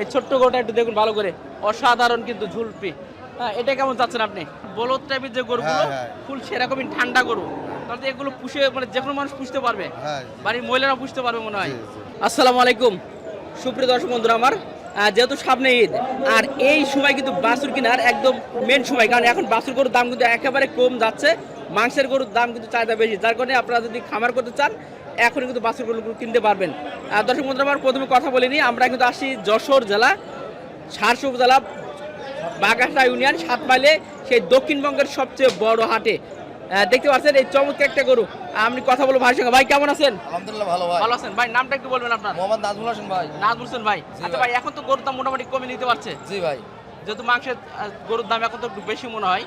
এই ছোট্ট গরুটা একটু দেখুন ভালো করে। অসাধারণ কিন্তু ঝুলপি। হ্যাঁ এটা কেমন চাচ্ছেন আপনি? বলদ টাইপের যে গরুগুলো হ্যাঁ, হ্যাঁ। ফুল সেরকমই ঠান্ডা গরু। তাহলে এগুলো পুষে মানে যে কোনো মানুষ পুষতে পারবে। হ্যাঁ বাড়ির মহিলারা পুষতে পারবে মনে হয়। আসসালামু আলাইকুম। সুপ্রিয় দর্শক বন্ধুরা আমার যেহেতু সামনে ঈদ আর এই সময় কিন্তু বাছুর কেনার একদম মেন সময়। কারণ এখন বাছুর গরুর দাম কিন্তু একেবারে কম যাচ্ছে। মাংসের গরুর দাম কিন্তু চাহিদা বেশি। যার কারণে আপনারা যদি খামার করতে চান এখন কিন্তু গরুগুলো কিনতে পারবেন। আহ, দর্শক বন্ধুরা আমার প্রথমে কথা বলিনি আমরা কিন্তু আসি যশোর জেলা সারসা উপজেলা বাগাসা ইউনিয়ন সাত মাইলে সেই দক্ষিণবঙ্গের সবচেয়ে বড় হাটে। দেখতে পাচ্ছেন এই চমৎকার একটা গরু। আমি কথা বলব ভাইয়ের সঙ্গে। ভাই কেমন আছেন? আলহামদুলিল্লাহ ভালো ভাই। ভালো আছেন? ভাই নামটা একটু বলবেন আপনার। মোহাম্মদ নাজমুল হোসেন ভাই। নাজ বলছেন ভাই। আচ্ছা ভাই। ভাই এখন তো গরুর দাম মোটামুটি কমে নিতে পারছে। জি ভাই। যেহেতু মাংসের গরুর দাম এখন তো একটু বেশি মনে হয়।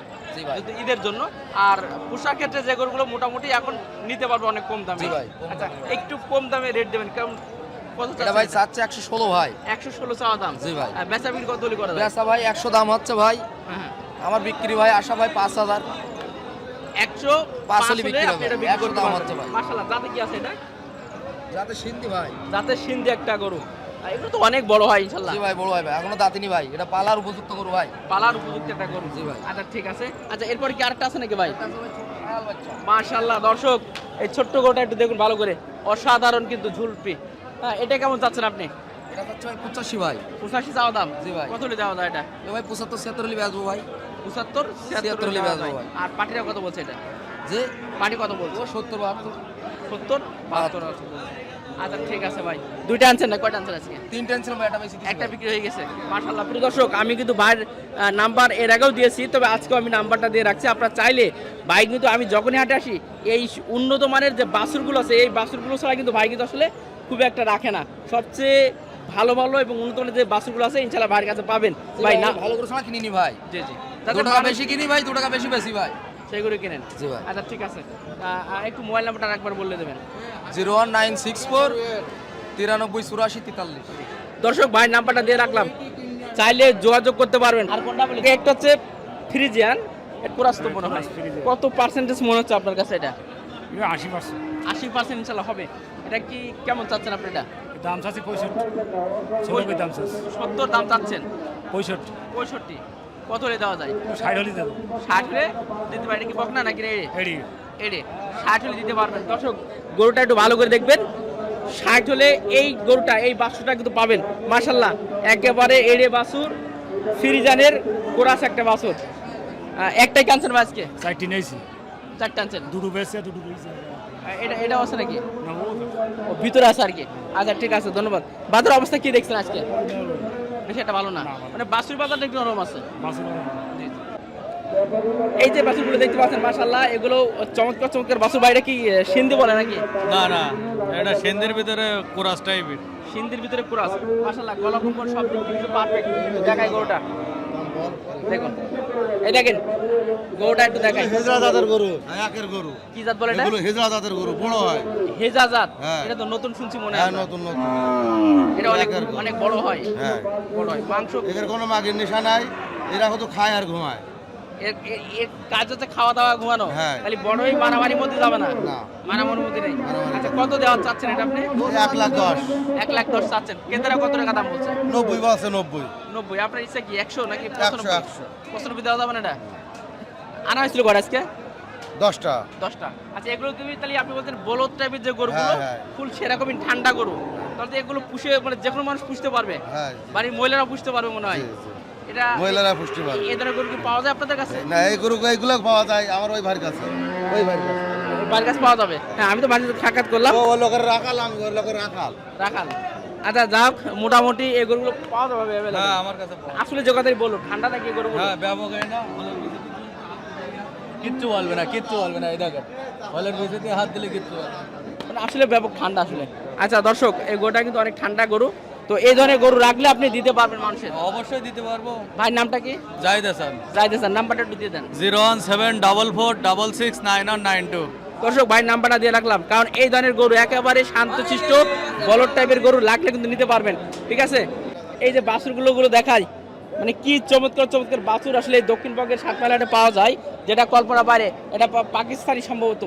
ঈদের জন্য আর পোশাক ক্ষেত্রে যে গরুগুলো মোটামুটি এখন নিতে পারবে অনেক কম দামে। ভাই, আচ্ছা একটু কম দামে রেট দেবেন এটা ভাই চাচ্ছে একশো ষোলো ভাই। একশো ষোলো চাওয়া দাম। জি ভাই। আর বেচা বিক্রি কত করা বেচা ভাই একশো দাম হচ্ছে ভাই। আমার বিক্রি ভাই আশা ভাই পাঁচ হাজার। একশো পাঁচ বিক্রি হবে। একশো দাম হচ্ছে ভাই। যাতে কি আছে এটা? যাতে সিন্ধি ভাই। যাতে সিন্ধি একটা গরু। এগুলো তো অনেক বড় হয় ইনশাল্লাহ। জি ভাই বড় ভাই ভাই। এখনও দাঁতিনি ভাই। এটা পালার উপযুক্ত করু ভাই। পালার উপযুক্ত একটা জি ভাই। আচ্ছা ঠিক আছে। আচ্ছা এরপর কি আরেকটা আছে নাকি ভাই? মাশাল্লাহ দর্শক এই ছোট্ট গরুটা একটু দেখুন ভালো করে। অসাধারণ কিন্তু ঝুলপি। হ্যাঁ এটা কেমন চাচ্ছেন আপনি? এটা হচ্ছে ভাই পঁচাশি ভাই। পঁচাশি চাওয়া দাম? জি ভাই। কত দেওয়া এটা? ভাই পঁচাত্তর ছিয়াত্তর হলে বেচবো ভাই। পঁচাত্তর ছিয়াত্তর বেচবো যায়। ভাই। আর পাটিরা কত বলছে এটা? যে? পাটি কত বলছে? সত্তর বাহাত্তর। সত্তর বাহাত্তর। আচ্ছা ঠিক আছে ভাই। দুইটা আনছেন না? কয়টা আনছেন আজকে? তিন টেনশন ভাই এটা বেশি একটা বিক্রি হয়ে গেছে। মাশাল্লাহ প্রিয় দর্শক আমি কিন্তু ভাইয়ের নাম্বার এর আগেও দিয়েছি তবে আজকেও আমি নাম্বারটা দিয়ে রাখছি। আপনারা চাইলে ভাই কিন্তু আমি যখনই হাটে আসি এই উন্নত মানের যে বাছুরগুলো আছে এই বাছুরগুলো ছাড়া কিন্তু ভাই কিন্তু আসলে খুব একটা রাখে না। সবচেয়ে ভালো ভালো এবং উন্নত মানের যে বাছুরগুলো আছে ইনশাল্লাহ ভাইয়ের কাছে পাবেন। ভাই না ভালো করে শোনা কিনিনি ভাই। জি জি। দু টাকা বেশি কিনি ভাই দু টাকা বেশি বেশি ভাই। সেগুলো কিনেন? জি ভাই। আচ্ছা ঠিক আছে। একটু মোবাইল নাম্বারটা একবার বলে দেবেন। Zero one nine six four তিরানব্বই চুরাশি তেতাল্লিশ। দর্শক ভাই নাম্বারটা দিয়ে রাখলাম। চাইলে যোগাযোগ করতে পারবেন। আর কোনটা বলি? একটা হচ্ছে ফ্রিজিয়ান। তো মনে হয়। কত পার্সেন্টেজ মনে হচ্ছে আপনার কাছে এটা? এটা আশি পার্সেন্ট। আশি পার্সেন্ট ইনশাল্লাহ হবে। এটা কি কেমন চাচ্ছেন আপনি এটা? দাম চাচ্ছি পঁয়ষট্টি। দাম চাচ্ছি। সত্তর দাম চাচ্ছেন? পঁয়ষট্টি। পঁয়ষট্টি। কত হলে দেওয়া যায়? ষাট হলে দেবো। ষাট হলে দিতে পারি এটা কি বকনা নাকি রে এডি এড়ে ষাট হলে দিতে পারবেন। দর্শক গরুটা একটু ভালো করে দেখবেন। ষাট হলে এই গরুটা এই বাছুরটা কিন্তু পাবেন। মাশাল্লাহ একেবারে এড়ে বাসুর ফিরিজানের কোরাস একটা বাসুর একটাই কানছেন আজকে? চারটি নিয়েছি। চারটা আনছেন দুটো বেশি দুটো এটা এটাও আছে নাকি? ও ও ভিতরে আছে আর কি। আচ্ছা ঠিক আছে ধন্যবাদ। বাজার অবস্থা কি দেখছেন আজকে? বেশি একটা ভালো না। মানে বাসুর বাজারটা একটু নরম আছে। এই যে বাছুরগুলো দেখতে পাচ্ছেন মাশাল্লাহ এগুলো চমৎকার চমৎকার বাছুর বাইরে কি সিন্ধি বলে নাকি? না না এটা সিন্ধির ভিতরে কোরাস টাইপের। সিন্ধির ভিতরে কোরাস। মাশাআল্লাহ গলা কুম্পন সব দিক থেকে পারফেক্ট দেখায় গরুটা। দেখুন। এই দেখেন গরুটা একটু দেখাই। হেজরা জাতের গরু। একের গরু। কি জাত বলে এটা? হেজরা জাতের গরু বড় হয়। হেজা জাত? হ্যাঁ। এটা তো নতুন শুনছি মনে হ্যাঁ হয়। নতুন নতুন। এটা অনেক অনেক বড় হয়। হ্যাঁ। বড় হয়। মাংস এদের কোনো মাগের নেশা নাই। এরা কত খায় আর ঘুমায়। কাজ হচ্ছে খাওয়া দাওয়া ঘুমানো। হ্যাঁ। খালি বড়ই মারামারির মধ্যে যাবে না। মারামারির মধ্যে নেই? আচ্ছা কত দেওয়া চাচ্ছেন এটা আপনি? এক লাখ দশ। এক লাখ দশ চাচ্ছেন। কেন্দ্রা কত টাকা দাম বলছে? নব্বই বলছে নব্বই। নব্বই। আপনার ইচ্ছা কি একশো নাকি পঁচানব্বই। পঁচানব্বই দেওয়া যাবে না এটা? আনা হয়েছিল কটা আজকে? দশটা। দশটা। আচ্ছা এগুলো তুমি তাহলে আপনি বলছেন বলদ টাইপের যে গরুগুলো হ্যাঁ, হ্যাঁ। ফুল সেরকমই ঠান্ডা গরু। তাহলে এগুলো পুষে মানে যে কোনো মানুষ পুষতে পারবে। হ্যাঁ বাড়ির মহিলারা পুষতে পারবে মনে হয়। এটা মহিলারা পুষ্টি পাবে এই ধরনের গরু কি পাওয়া যায় আপনাদের কাছে? না এই গরু এইগুলো পাওয়া যায় আমার ওই ভাইয়ের কাছে। ওই ভাইয়ের কাছে। পাওয়া যাবে। হ্যাঁ আমি তো সাথে সাক্ষাৎ করলাম। ও লোকের রাখাল আমি ওই লোকের রাখাল। রাখাল। আচ্ছা যাক মোটামুটি এই গরুগুলো পাওয়া যাবে হ্যাঁ আমার কাছে আসলে যে কথাই বলো ঠান্ডা নাকি এই গরুগুলো? হ্যাঁ ব্যবহার না কিচ্ছু বলবে না কিচ্ছু বলবে না এই দেখেন। হলের ভিতরে হাত দিলে কিচ্ছু বলবে না। মানে আসলে ব্যাপক ঠান্ডা আসলে। আচ্ছা দর্শক এই গোটা কিন্তু অনেক ঠান্ডা গরু। তো এই ধরনের গরু রাখলে আপনি দিতে পারবেন মানুষের? অবশ্যই দিতে পারব। ভাই নামটা কি? যাই দেন যাইতে স্যার নাম্বারটা একটু দিয়ে দেন। Zero one seven double four double six nine one nine two. দর্শক ভাই নাম্বারটা দিয়ে রাখলাম। কারণ এই ধরনের গরু একেবারে শান্ত শান্তশিষ্ট বলদ টাইপের গরু লাগলে কিন্তু নিতে পারবেন। ঠিক আছে? এই যে বাছুরগুলো গুলো দেখাই। মানে কি চমৎকার চমৎকার বাছুর আসলে দক্ষিণবঙ্গের সাতমালাটে পাওয়া যায় যেটা কল্পনা বাইরে এটা পাকিস্তানি সম্ভবত।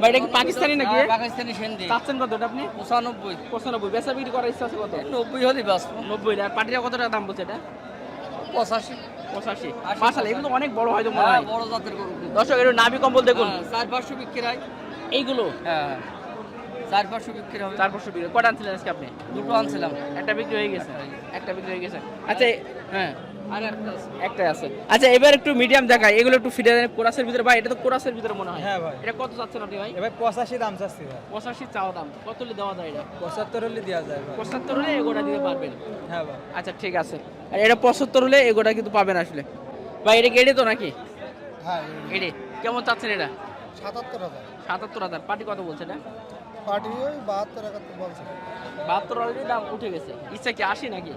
ভাই এটা কি পাকিস্তানি নাকি? পাকিস্তানি সেন্দি চাচ্ছেন কত আপনি? পঁচানব্বই। পঁচানব্বই। বেচা বিক্রি করার ইচ্ছা আছে কত? নব্বই বাস নব্বই আর পাটিরা কত টাকা দাম বলছে এটা? পঁচাশি। পঁচাশি। মাসাল এগুলো অনেক বড় হয়তো মনে হয় বড় জাতের গরু। দর্শক একটু নাভি কম্বল দেখুন। হ্যাঁ, চার পাঁচশো বিক্রি হয়। এইগুলো? হ্যাঁ। চার পাঁচশো বিক্রি হবে। চার পাঁচশো বিক্রি। কটা আনছিলেন আজকে আপনি? দুটো আনছিলাম। একটা বিক্রি হয়ে গেছে। একটা বিক্রি হয়ে গেছে। আচ্ছা হ্যাঁ। আর একটা আছে। আছে। আচ্ছা এবার একটু মিডিয়াম দেখায় এগুলো একটু ফিরে কোরাসের ভিতরে ভাই এটা তো কোরাসের ভিতরে মনে হয়। হ্যাঁ ভাই। এটা কত চাচ্ছেন আপনি ভাই? এবার পঁচাশি দাম চাচ্ছি ভাই। পঁচাশি চাওয়া দাম। কত হলে দেওয়া যায় এটা? পঁচাত্তর হলে দেওয়া যায় পঁচাত্তর হলে এগোটা দিতে পারবেন। হ্যাঁ ভাই। আচ্ছা ঠিক আছে। আর এটা পঁচাত্তর হলে এগোটা কিন্তু পাবেন আসলে। ভাই এটা গেড়ে তো নাকি? হ্যাঁ এড়ে কেমন চাচ্ছেন এটা? সাতাত্তর হাজার। সাতাত্তর হাজার। পার্টি কত বলছে এটা? পার্টি ওই বাহাত্তর একাত্তর বলছে। বাহাত্তর অলরেডি দাম উঠে গেছে। ইচ্ছা কি আশি নাকি?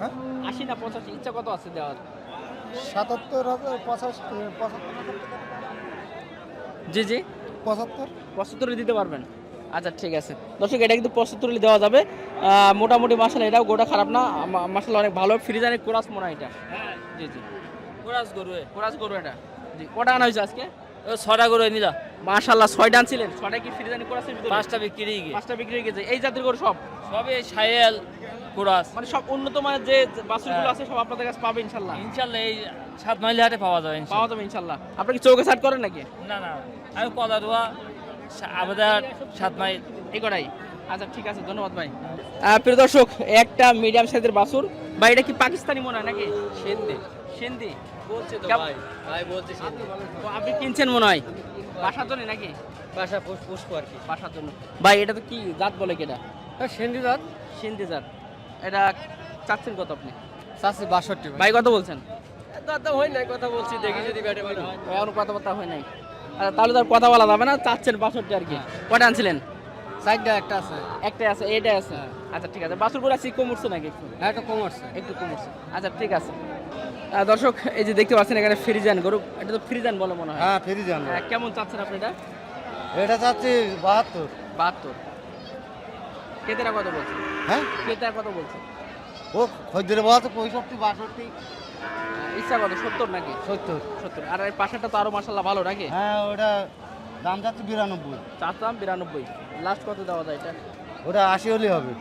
হ্যাঁ? আশি না পঁচাশি? ইচ্ছা কত আছে দেওয়ার? সাতাত্তর হাজার পঁচাশি পঁচাত্তর জি জি। পঁচাত্তর? পঁচাত্তরে দিতে পারবেন। আচ্ছা ঠিক আছে। দর্শক এটা কিন্তু পঁচাত্তরে দেওয়া যাবে। আহ, মোটামুটি মাসাল এটাও গোটা খারাপ না। মাসাল অনেক ভালো। ফ্রিজানে কোরাস মনে হয় এটা। জি জি। কোরাস গরু কোরাস গরু এটা। জি কটা আনা হয়েছে আজকে? ছটা গরু নিলা। মাশাল্লাহ ছয়টা আনছিলেন ছয়টা কি ফ্রিজানে কোরাসের ভিতরে? পাঁচটা বিক্রি পাঁচটা বিক্রি হয়ে গেছে এই জাতের গরু সব? সবে সায়েল কোরাস। মানে সব উন্নত মানের যে হ্যাঁ। আছে সব আপনাদের কাছে পাবে এই সাত মাইল হাটে পাওয়া যাবে পাওয়া যাবে ইনশাল্লাহ আপনি কি চৌকে সাট করেন নাকি? না না। আমি কদা দোয়া আবেদার সাত মাইল এই কটাই? আচ্ছা ঠিক আছে ধন্যবাদ ভাই। প্রিয় দর্শক একটা মিডিয়াম সাইজের বাসুর ভাই এটা কি পাকিস্তানি মনে হয় নাকি? সেন্দি বলছে তো ভাই। ভাই বলছে তো আপনি কিনছেন মনে হয়? বাসার জন্য নাকি? বাসা পুষ্প আর কি বাসার জন্য। ভাই এটা তো কি জাত বলে কি এটা? সেন্দি দাঁত সিন্ধি জাত। এটা চাচ্ছেন কত আপনি? চাষি বাষট্টি ভাই। কত বলছেন? দাদা হয় নাই কথা বলছি দেখি যদি ব্যাটে পারি এখন কথাবার্তা হয় নাই। আচ্ছা তাহলে তো কথা বলা যাবে না চাচ্ছেন বাষট্টি আর কি। কটা আনছিলেন? সাইডটা একটা আছে। একটাই আছে এইটাই আছে। আচ্ছা ঠিক আছে। বাসুর করে আছি কম উঠছে নাকি একটু? হ্যাঁ একটা কমার্স একটু কম উঠছে আচ্ছা ঠিক আছে। দর্শক এই যে দেখতে পাচ্ছেন এখানে ফ্রিজান গরু এটা তো ফ্রিজান বলে মনে হয়। হ্যাঁ ফ্রিজান। যান কেমন চাচ্ছেন আপনি এটা? এটা চাচ্ছি বাহাত্তর। বাহাত্তর। ক্রেতারা কত বলছে? হ্যাঁ? ক্রেতারা কত বলছে? ও খদ্দের বাহাত্তর পঁয়ষট্টি বাষট্টি। ইচ্ছা কত সত্তর নাকি? সত্তর। সত্তর। আর এই পাশেরটা তো আরও মাসাল্লাহ ভালো নাকি? হ্যাঁ ওটা দাম যাচ্ছে বিরানব্বই। চাচ্ছিলাম বিরানব্বই। লাস্ট কত দেওয়া যায় এটা? ওটা আশি হলেই হবে।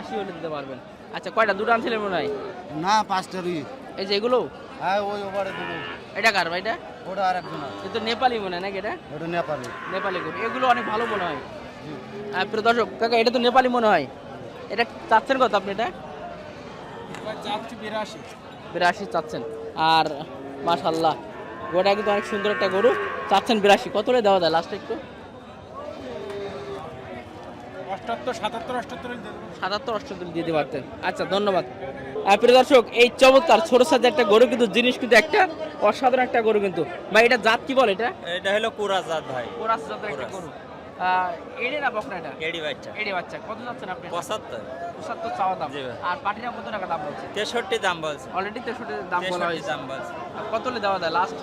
আশি হলে দিতে পারবেন। আচ্ছা কয়টা? দুটো আনছিলেন মনে হয়? না পাঁচটারই। এই যে এগুলো? হ্যাঁ ওই ওভারে দুটো। এটা কার ভাই এটা? ওটা আর একজন আছে। এ নেপালি মনে হয় নাকি এটা? ওটা নেপালি। নেপালি গরু। এগুলো অনেক ভালো মনে হয়। আর প্রিয় দর্শক কাকা এটা তো নেপালি মনে হয়। এটা চাচ্ছেন কত আপনি এটা? চাচ্ছি বিরাশি। বিরাশি চাচ্ছেন। আর মাশাল্লাহ গোটা কিন্তু অনেক সুন্দর একটা গরু। চাচ্ছেন বিরাশি। কত করে দেওয়া যায়? লাস্টে একটু। সাতাত্তর অষ্টাত্তর সাতাত্তর অষ্টাত্তর দিতে পারতেন। আচ্ছা ধন্যবাদ। প্রিয় দর্শক এই চমৎকার ছোট একটা গরু কিন্তু জিনিস কিন্তু একটা অসাধারণ একটা গরু কিন্তু। ভাই এটা জাত কি বলে এটা? এটা হলো কোরাস জাত ভাই। কোরাস জাতের একটা গরু। এড়ে না বকনা এটা? এডি বাচ্চা। এড়ে বাচ্চা। কত যাচ্ছেন আপনি? চাওয়া দাম। আর পাটিরা কত টাকা দাম বলছে? তেষট্টি দাম বলছে। অলরেডি তেষট্টি দাম বলা হয়েছে। দাম বলছে। আর কত হলে দেওয়া যায় লাস্ট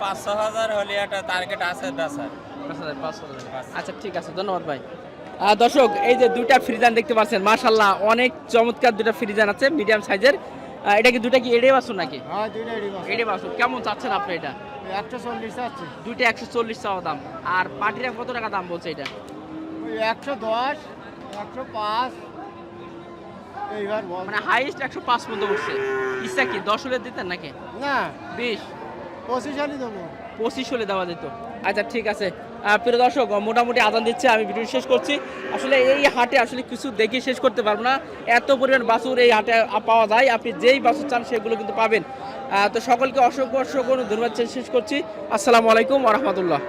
পাঁচশো হাজার হলে একটা টার্গেট আছে দশ হাজার। পাঁচ হাজার, পাঁচ হাজার। আচ্ছা ঠিক আছে ধন্যবাদ ভাই। দর্শক এই যে দুইটা ফ্রিজান দেখতে পাচ্ছেন মাশাল্লাহ অনেক চমৎকার দুইটা ফ্রিজান আছে মিডিয়াম সাইজের এটা কি দুইটা কি এড়ে বাসুর নাকি? হ্যাঁ এড়ে কেমন চাচ্ছেন আপনি এটা? একশো চল্লিশ আছে দুইটা একশো চল্লিশ চাওয়া দাম। আর পাটিরা কত টাকা দাম বলছে এটা? একশো দশ একশো পাঁচ। এইবার মানে হাইস্ট একশো পাঁচ পর্যন্ত উঠছে। ইচ্ছা কি দশ হলে দিতেন নাকি? না। বিশ। পঁচিশ হালি দেবো। পঁচিশ হলে দেওয়া যেত। আচ্ছা ঠিক আছে। প্রিয় দর্শক, মোটামুটি আদান দিচ্ছে, আমি ভিডিও শেষ করছি। আসলে এই হাটে আসলে কিছু দেখে শেষ করতে পারব না। এত পরিমাণ বাছুর এই হাটে পাওয়া যায়, আপনি যেই বাছুর চান সেগুলো কিন্তু পাবেন। তো সকলকে অসংখ্য অসংখ্য ধন্যবাদ, শেষ করছি। আসসালামু আলাইকুম রহমতুল্লাহ।